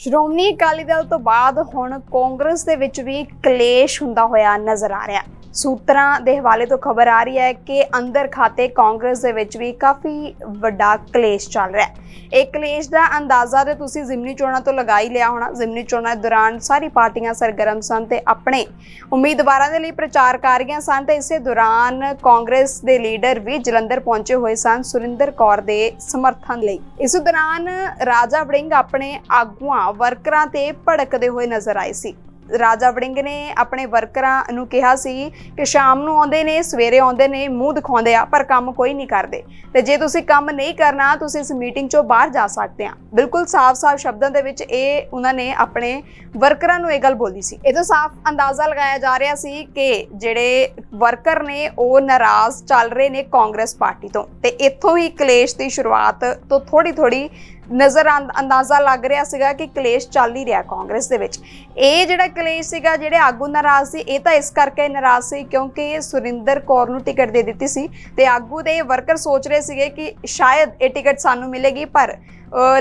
ਸ਼੍ਰੋਮਣੀ ਅਕਾਲੀ ਦਲ ਤੋਂ ਬਾਅਦ ਹੁਣ ਕਾਂਗਰਸ ਦੇ ਵਿੱਚ ਵੀ ਕਲੇਸ਼ ਹੁੰਦਾ ਹੋਇਆ ਨਜ਼ਰ ਆ ਰਿਹਾ। ਸੂਤਰਾਂ ਦੇ ਹਵਾਲੇ ਤੋਂ ਖਬਰ ਆ ਰਹੀ ਹੈ ਕਿ ਅੰਦਰ ਖਾਤੇ ਕਾਂਗਰਸ ਦੇ ਵਿੱਚ ਵੀ ਕਾਫੀ ਵੱਡਾ ਕਲੇਸ਼ ਚੱਲ ਰਿਹਾ ਹੈ। ਇਹ ਕਲੇਸ਼ ਦਾ ਅੰਦਾਜ਼ਾ ਤੇ ਤੁਸੀਂ ਜ਼ਿਮਨੀ ਚੋਣਾਂ ਤੋਂ ਲਗਾ ਹੀ ਲਿਆ ਹੋਣਾ। ਜ਼ਿਮਨੀ ਚੋਣਾਂ ਦੌਰਾਨ ਸਾਰੀ ਪਾਰਟੀਆਂ ਸਰਗਰਮ ਸਨ ਤੇ ਆਪਣੇ ਉਮੀਦਵਾਰਾਂ ਦੇ ਲਈ ਪ੍ਰਚਾਰ ਕਰ ਰਹੀਆਂ ਸਨ ਤੇ ਇਸੇ ਦੌਰਾਨ ਕਾਂਗਰਸ ਦੇ ਲੀਡਰ ਵੀ ਜਲੰਧਰ ਪਹੁੰਚੇ ਹੋਏ ਸਨ ਸੁਰਿੰਦਰ ਕੌਰ ਦੇ ਸਮਰਥਨ ਲਈ। ਇਸ ਦੌਰਾਨ ਰਾਜਾ ਵੜਿੰਗ ਆਪਣੇ ਆਗੂਆਂ, ਵਰਕਰਾਂ ਤੇ ਭੜਕਦੇ ਹੋਏ ਨਜ਼ਰ ਆਏ ਸੀ। ਰਾਜਾ ਵੜਿੰਗ ਨੇ ਆਪਣੇ ਵਰਕਰਾਂ ਨੂੰ ਕਿਹਾ ਸੀ ਕਿ ਸ਼ਾਮ ਨੂੰ ਆਉਂਦੇ ਨੇ, ਸਵੇਰੇ ਆਉਂਦੇ ਨੇ, ਮੂੰਹ ਦਿਖਾਉਂਦੇ ਆ, ਪਰ ਕੰਮ ਕੋਈ ਨਹੀਂ ਕਰਦੇ। ਤੇ ਜੇ ਤੁਸੀਂ ਕੰਮ ਨਹੀਂ ਕਰਨਾ, ਤੁਸੀਂ ਇਸ ਮੀਟਿੰਗ ਚੋਂ ਬਾਹਰ ਜਾ ਸਕਦੇ ਆ। ਬਿਲਕੁਲ ਸਾਫ਼-ਸਾਫ਼ ਸ਼ਬਦਾਂ ਦੇ ਵਿੱਚ ਇਹ ਉਹਨਾਂ ਨੇ ਆਪਣੇ ਵਰਕਰਾਂ ਨੂੰ ਇਹ ਗੱਲ ਬੋਲੀ ਸੀ। ਇਹ ਤੋਂ ਸਾਫ਼ ਅੰਦਾਜ਼ਾ ਲਗਾਇਆ ਜਾ ਰਿਹਾ ਸੀ ਕਿ ਜਿਹੜੇ ਵਰਕਰ ਨੇ, ਉਹ ਨਾਰਾਜ਼ ਚੱਲ ਰਹੇ ਨੇ ਕਾਂਗਰਸ ਪਾਰਟੀ ਤੋਂ। ਤੇ ਇੱਥੋਂ ਹੀ ਕਲੇਸ਼ ਦੀ ਸ਼ੁਰੂਆਤ ਤੋਂ ਥੋੜੀ-ਥੋੜੀ ਨਜ਼ਰ ਅੰਦਾਜ਼ਾ ਲੱਗ ਰਿਹਾ ਸੀਗਾ ਕਿ ਕਲੇਸ਼ ਚੱਲ ਹੀ ਰਿਹਾ ਕਾਂਗਰਸ ਦੇ ਵਿੱਚ। ਇਹ ਜਿਹੜਾ ਕਲੇਸ਼ ਸੀਗਾ, ਜਿਹੜੇ ਆਗੂ ਨਾਰਾਜ਼ ਸੀ, ਇਹ ਤਾਂ ਇਸ ਕਰਕੇ ਨਾਰਾਜ਼ ਸੀ ਕਿਉਂਕਿ ਸੁਰਿੰਦਰ ਕੌਰ ਨੂੰ ਟਿਕਟ ਦੇ ਦਿੱਤੀ ਸੀ ਤੇ ਆਗੂ ਦੇ ਵਰਕਰ ਸੋਚ ਰਹੇ ਸੀਗੇ ਕਿ ਸ਼ਾਇਦ ਇਹ ਟਿਕਟ ਸਾਨੂੰ ਮਿਲੇਗੀ, ਪਰ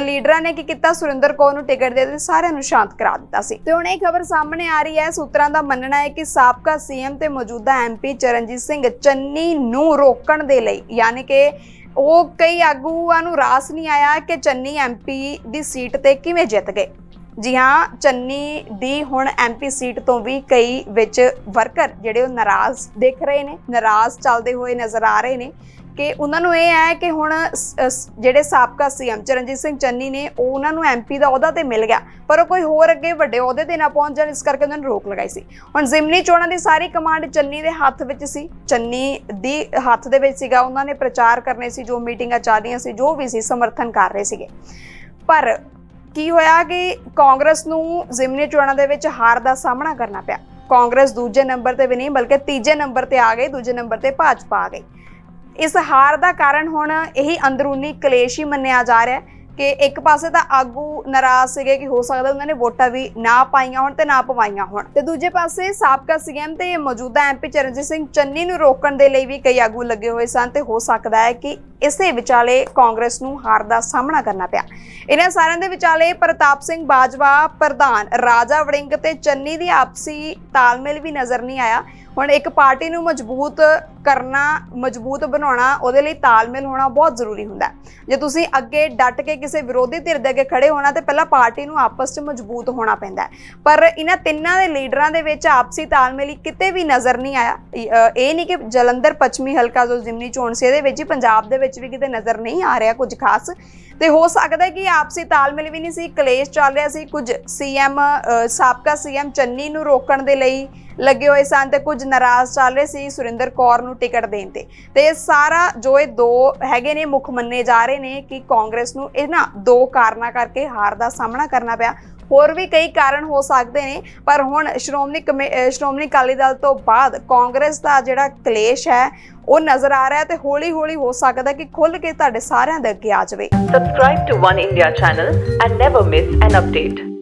ਲੀਡਰਾਂ ਨੇ ਕੀ ਕੀਤਾ? ਸੁਰਿੰਦਰ ਕੌਰ ਨੂੰ ਟਿਕਟ ਦੇ ਦਿੱਤੀ, ਸਾਰਿਆਂ ਨੂੰ ਸ਼ਾਂਤ ਕਰਾ ਦਿੱਤਾ ਸੀ। ਤੇ ਹੁਣ ਇਹ ਖਬਰ ਸਾਹਮਣੇ ਆ ਰਹੀ ਹੈ, ਸੂਤਰਾਂ ਦਾ ਮੰਨਣਾ ਹੈ ਕਿ ਸਾਬਕਾ ਸੀਐਮ ਤੇ ਮੌਜੂਦਾ ਐਮਪੀ ਚਰਨਜੀਤ ਸਿੰਘ ਚੰਨੀ ਨੂੰ ਰੋਕਣ ਦੇ ਲਈ, ਯਾਨੀ ਕਿ ਉਹ ਕਈ ਆਗੂਆਂ ਨੂੰ ਰਾਸ ਨਹੀਂ ਆਇਆ ਕਿ ਚੰਨੀ ਐਮਪੀ ਦੀ ਸੀਟ ਤੇ ਕਿਵੇਂ ਜਿੱਤ ਗਏ। ਜੀ ਹਾਂ, ਚੰਨੀ ਦੀ ਹੁਣ ਐਮਪੀ ਸੀਟ ਤੋਂ ਵੀ ਕਈ ਵਿੱਚ ਵਰਕਰ ਜਿਹੜੇ ਉਹ ਨਾਰਾਜ਼ ਦਿਖ ਰਹੇ ਨੇ, ਨਾਰਾਜ਼ ਚੱਲਦੇ ਹੋਏ ਨਜ਼ਰ ਆ ਰਹੇ ਨੇ। ਕਿ ਉਹਨਾਂ ਨੂੰ ਇਹ ਹੈ ਕਿ ਹੁਣ ਜਿਹੜੇ ਸਾਬਕਾ ਸੀਐਮ ਚਰਨਜੀਤ ਸਿੰਘ ਚੰਨੀ ਨੇ, ਉਹ ਉਹਨਾਂ ਨੂੰ ਐਮਪੀ ਦਾ ਅਹੁਦਾ ਤੇ ਮਿਲ ਗਿਆ, ਪਰ ਉਹ ਕੋਈ ਹੋਰ ਅੱਗੇ ਵੱਡੇ ਅਹੁਦੇ ਤੇ ਨਾ ਪਹੁੰਚ ਜਾਣ, ਇਸ ਕਰਕੇ ਉਹਨਾਂ ਨੂੰ ਰੋਕ ਲਗਾਈ ਸੀ। ਹੁਣ ਜ਼ਿਮਨੀ ਚੋਣਾਂ ਦੀ ਸਾਰੀ ਕਮਾਂਡ ਚੰਨੀ ਦੇ ਹੱਥ ਵਿੱਚ ਸੀ, ਚੰਨੀ ਦੀ ਹੱਥ ਦੇ ਵਿੱਚ ਸੀਗਾ, ਉਹਨਾਂ ਨੇ ਪ੍ਰਚਾਰ ਕਰਨੇ ਸੀ, ਜੋ ਮੀਟਿੰਗਾਂ ਚੱਲ ਰਹੀਆਂ ਸੀ, ਜੋ ਵੀ ਸੀ, ਸਮਰਥਨ ਕਰ ਰਹੇ ਸੀਗੇ। ਪਰ ਕੀ ਹੋਇਆ ਕਿ ਕਾਂਗਰਸ ਨੂੰ ਜ਼ਿਮਨੀ ਚੋਣਾਂ ਦੇ ਵਿੱਚ ਹਾਰ ਦਾ ਸਾਹਮਣਾ ਕਰਨਾ ਪਿਆ। ਕਾਂਗਰਸ ਦੂਜੇ ਨੰਬਰ ਤੇ ਵੀ ਨਹੀਂ, ਬਲਕਿ ਤੀਜੇ ਨੰਬਰ ਤੇ ਆ ਗਈ, ਦੂਜੇ ਨੰਬਰ ਤੇ ਭਾਜਪਾ ਆ ਗਈ। ਇਸ ਹਾਰ ਦਾ ਕਾਰਨ ਹੁਣ ਇਹੀ ਅੰਦਰੂਨੀ ਕਲੇਸ਼ ਹੀ ਮੰਨਿਆ ਜਾ ਰਿਹਾ ਹੈ ਕਿ ਇੱਕ ਪਾਸੇ ਤਾਂ ਆਗੂ ਨਾਰਾਜ਼ ਸੀਗੇ ਕਿ ਹੋ ਸਕਦਾ ਉਹਨਾਂ ਨੇ ਵੋਟਾਂ ਵੀ ਨਾ ਪਾਈਆਂ ਹੋਣ ਤੇ ਨਾ ਪਵਾਈਆਂ ਹੋਣ। ਤੇ ਦੂਜੇ ਪਾਸੇ ਸਾਬਕਾ ਸੀਐਮ ਤੇ ਮੌਜੂਦਾ ਐਮਪੀ ਚਰਨਜੀਤ ਸਿੰਘ ਚੰਨੀ ਨੂੰ ਰੋਕਣ ਦੇ ਲਈ ਵੀ ਕਈ ਆਗੂ ਲੱਗੇ ਹੋਏ ਸਨ ਤੇ ਹੋ ਸਕਦਾ ਹੈ ਕਿ ਇਸੇ ਵਿਚਾਲੇ ਕਾਂਗਰਸ ਨੂੰ ਹਾਰ ਦਾ ਸਾਹਮਣਾ ਕਰਨਾ ਪਿਆ। ਇਹਨਾਂ ਸਾਰਿਆਂ ਦੇ ਵਿਚਾਲੇ ਪ੍ਰਤਾਪ ਸਿੰਘ ਬਾਜਵਾ, ਪ੍ਰਧਾਨ ਰਾਜਾ ਵੜਿੰਗ ਤੇ ਚੰਨੀ ਦੀ ਆਪਸੀ ਤਾਲਮੇਲ ਵੀ ਨਜ਼ਰ ਨਹੀਂ ਆਇਆ। ਹੁਣ ਇੱਕ ਪਾਰਟੀ ਨੂੰ ਮਜ਼ਬੂਤ ਕਰਨਾ, ਮਜ਼ਬੂਤ ਬਣਾਉਣਾ, ਉਹਦੇ ਲਈ ਤਾਲਮੇਲ ਹੋਣਾ ਬਹੁਤ ਜ਼ਰੂਰੀ ਹੁੰਦਾ ਜੇ ਤੁਸੀਂ ਅੱਗੇ ਡਟ ਕੇ ਕਿਸੇ ਵਿਰੋਧੀ ਧਿਰ ਦੇ ਅੱਗੇ ਖੜੇ ਹੋਣਾ, ਤੇ ਪਹਿਲਾਂ ਪਾਰਟੀ ਨੂੰ ਆਪਸ 'ਚ ਮਜ਼ਬੂਤ ਹੋਣਾ ਪੈਂਦਾ ਪਰ ਇਹਨਾਂ ਤਿੰਨਾਂ ਦੇ ਲੀਡਰਾਂ ਦੇ ਵਿੱਚ ਆਪਸੀ ਤਾਲਮੇਲ ਕਿਤੇ ਵੀ ਨਜ਼ਰ ਨਹੀਂ ਆਇਆ। ਇਹ ਨਹੀਂ ਕਿ ਜਲੰਧਰ, ਪੱਛਮੀ ਹਲਕਾ ਜੋ ਜ਼ਿਮਨੀ ਚੋਣ ਸੀ ਇਹਦੇ ਵਿੱਚ ਹੀ, ਪੰਜਾਬ ਦੇ ਵਿੱਚ ਵੀ ਕਿਤੇ ਨਜ਼ਰ ਨਹੀਂ ਆ ਰਿਹਾ ਕੁਝ ਖਾਸ। ਤੇ ਹੋ ਸਕਦਾ ਹੈ ਕਿ ਆਪਸੀ ਤਾਲਮੇਲ ਵੀ ਨਹੀਂ ਸੀ, ਕਲੇਸ਼ ਚੱਲ ਰਿਹਾ ਸੀ। ਕੁਝ ਸੀਐਮ ਸਾਬਕਾ ਸੀਐਮ ਚੰਨੀ ਨੂੰ ਰੋਕਣ ਦੇ ਲਈ ਲੱਗੇ ਹੋਏ ਸਨ ਤੇ ਕੁਝ ਨਾਰਾਜ਼ ਚੱਲ ਰਹੇ ਸੀ ਸੁਰਿੰਦਰ ਕੌਰ ਨੂੰ ਟਿਕਟ ਦੇਣ ਤੇ। ਤੇ ਇਹ ਸਾਰਾ ਜੋ ਇਹ ਦੋ ਹੈਗੇ ਨੇ, ਮੁੱਖ ਮੰਨੇ ਜਾ ਰਹੇ ਨੇ ਕਿ ਕਾਂਗਰਸ ਨੂੰ ਇਹਨਾਂ ਦੋ ਕਾਰਨਾਂ ਕਰਕੇ ਹਾਰ ਦਾ ਸਾਹਮਣਾ ਕਰਨਾ ਪਿਆ। ਹੋਰ ਵੀ ਕਈ ਕਾਰਨ ਹੋ ਸਕਦੇ ਨੇ, ਪਰ ਹੁਣ ਸ਼੍ਰੋਮਣੀ ਕਮੇ- ਸ਼੍ਰੋਮਣੀ ਅਕਾਲੀ ਦਲ ਤੋਂ ਬਾਅਦ ਕਾਂਗਰਸ ਦਾ ਜਿਹੜਾ ਕਲੇਸ਼ ਹੈ, ਉਹ ਨਜ਼ਰ ਆ ਰਿਹਾ ਤੇ ਹੌਲੀ ਹੌਲੀ ਹੋ ਸਕਦਾ ਕਿ ਖੁੱਲ ਕੇ ਤੁਹਾਡੇ ਸਾਰਿਆਂ ਦੇ ਅੱਗੇ ਆ ਜਾਵੇ Subscribe to One India channel and never miss an update.